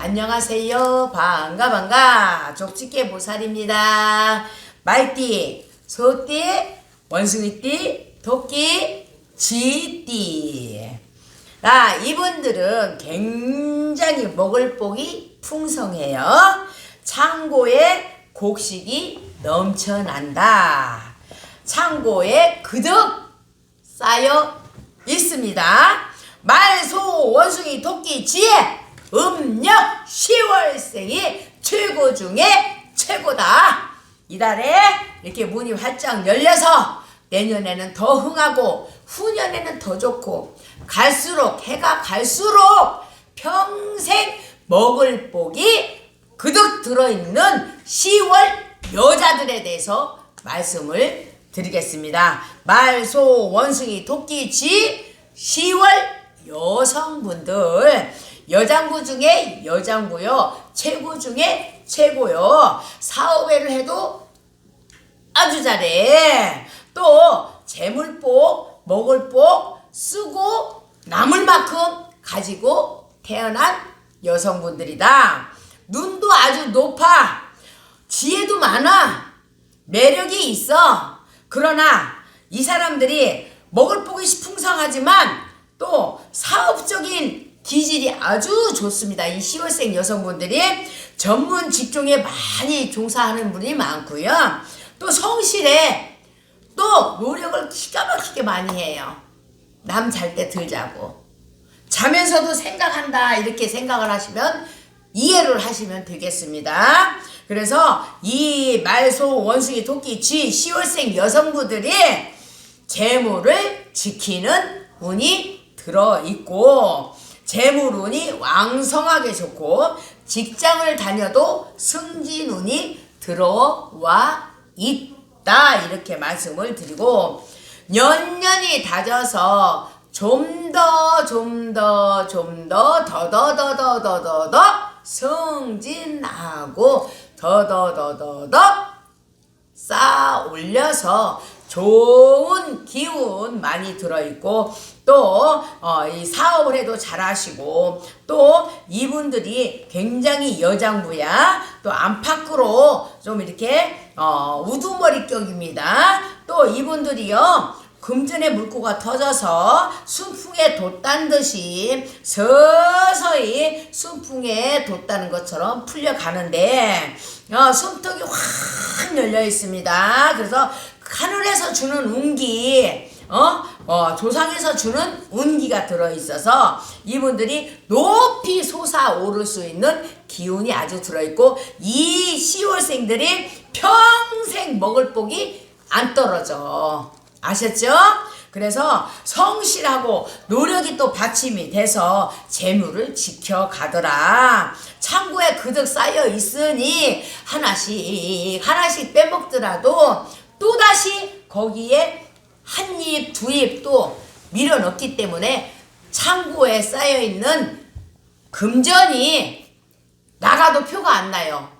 안녕하세요. 반가 반가. 족집게 보살입니다. 말띠, 소띠, 원숭이띠, 토끼, 쥐띠. 나 이분들은 굉장히 먹을 복이 풍성해요. 창고에 곡식이 넘쳐난다. 창고에 그득 쌓여 있습니다. 말, 소, 원숭이, 토끼, 지혜, 음력, 10월생이 최고 중에 최고다. 이달에 이렇게 문이 활짝 열려서 내년에는 더 흥하고 후년에는 더 좋고 갈수록 해가 갈수록 평생 먹을 복이 그득 들어있는 10월 여자들에 대해서 말씀을 드리겠습니다. 말, 소, 원숭이, 토끼, 쥐, 10월 여성분들 여장부 중에 여장부요 최고 중에 최고요. 사업회를 해도 아주 잘해. 또 재물복 먹을복 쓰고 남을 만큼 가지고 태어난 여성분들이다. 눈도 아주 높아. 지혜도 많아. 매력이 있어. 그러나 이 사람들이 먹을 복이 풍성하지만 또 사업적인 기질이 아주 좋습니다. 이 10월생 여성분들이 전문 직종에 많이 종사하는 분이 많고요. 또 성실해. 또 노력을 기가 막히게 많이 해요. 남 잘 때 들자고. 자면서도 생각한다. 이렇게 생각을 하시면 이해를 하시면 되겠습니다. 그래서 이 말소, 원숭이, 토끼, 쥐, 10월생 여성분들이 재물을 지키는 운이 들어 있고 재물운이 왕성하게 좋고 직장을 다녀도 승진운이 들어와 있다. 이렇게 말씀을 드리고 년년이 다져서 좀 더 좀 더 좀 더 더더더더더더더 승진하고 더더더더더 쌓아 올려서 좋은 기운 많이 들어있고 또 어, 이 사업을 해도 잘하시고 또 이분들이 굉장히 여장부야 또 안팎으로 좀 이렇게 어, 우두머리격입니다 또 이분들이요 금전의 물고가 터져서 순풍에 돛단 듯이 서서히 순풍에 돛다는 것처럼 풀려가는데 어, 숨통이 확 열려 있습니다. 그래서 하늘에서 주는 운기, 어, 어, 조상에서 주는 운기가 들어 있어서 이분들이 높이 솟아오를 수 있는 기운이 아주 들어 있고 이 10월생들이 평생 먹을 복이 안 떨어져. 아셨죠? 그래서 성실하고 노력이 또 받침이 돼서 재물을 지켜가더라. 창고에 그득 쌓여 있으니 하나씩 하나씩 빼먹더라도 또다시 거기에 한 입, 두 입 또 밀어 넣기 때문에 창고에 쌓여 있는 금전이 나가도 표가 안 나요.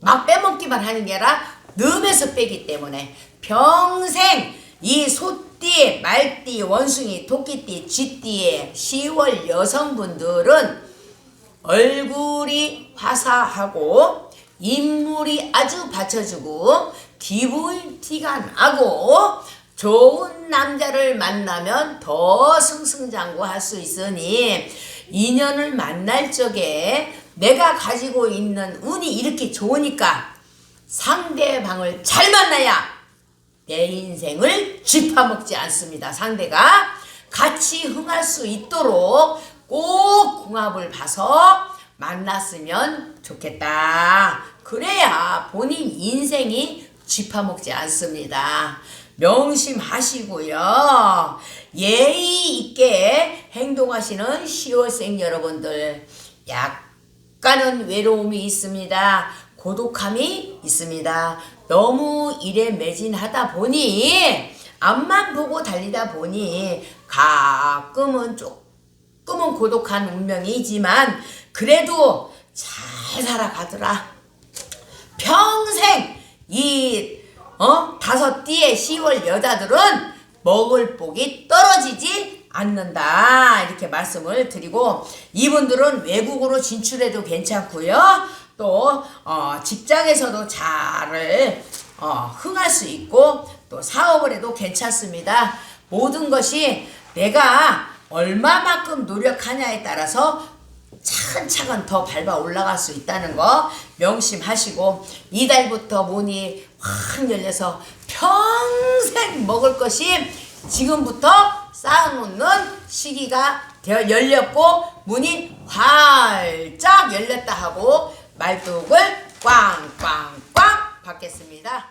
막 빼먹기만 하는 게 아니라 넣으면서 빼기 때문에 평생 이 소띠, 말띠, 원숭이, 토끼띠, 쥐띠의 10월 여성분들은 얼굴이 화사하고 인물이 아주 받쳐주고 기분 티가 나고 좋은 남자를 만나면 더 승승장구할 수 있으니 인연을 만날 적에 내가 가지고 있는 운이 이렇게 좋으니까 상대방을 잘 만나야 내 인생을 쥐파먹지 않습니다. 상대가 같이 흥할 수 있도록 꼭 궁합을 봐서 만났으면 좋겠다. 그래야 본인 인생이 쥐파먹지 않습니다. 명심하시고요. 예의 있게 행동하시는 10월생 여러분들 약간은 외로움이 있습니다. 고독함이 있습니다. 너무 일에 매진하다 보니 앞만 보고 달리다 보니 가끔은 조금은 고독한 운명이지만 그래도 잘 살아가더라. 평생 이 어? 다섯 띠의 10월 여자들은 먹을 복이 떨어지지 않는다 이렇게 말씀을 드리고 이분들은 외국으로 진출해도 괜찮고요 또 어, 직장에서도 잘을 어, 흥할 수 있고 또 사업을 해도 괜찮습니다 모든 것이 내가 얼마만큼 노력하냐에 따라서 차근차근 더 밟아 올라갈 수 있다는 거 명심하시고 이달부터 문이 확 열려서 평생 먹을 것이 지금부터 쌓아놓는 시기가 되어 열렸고 문이 활짝 열렸다 하고 말뚝을 꽝꽝꽝 받겠습니다.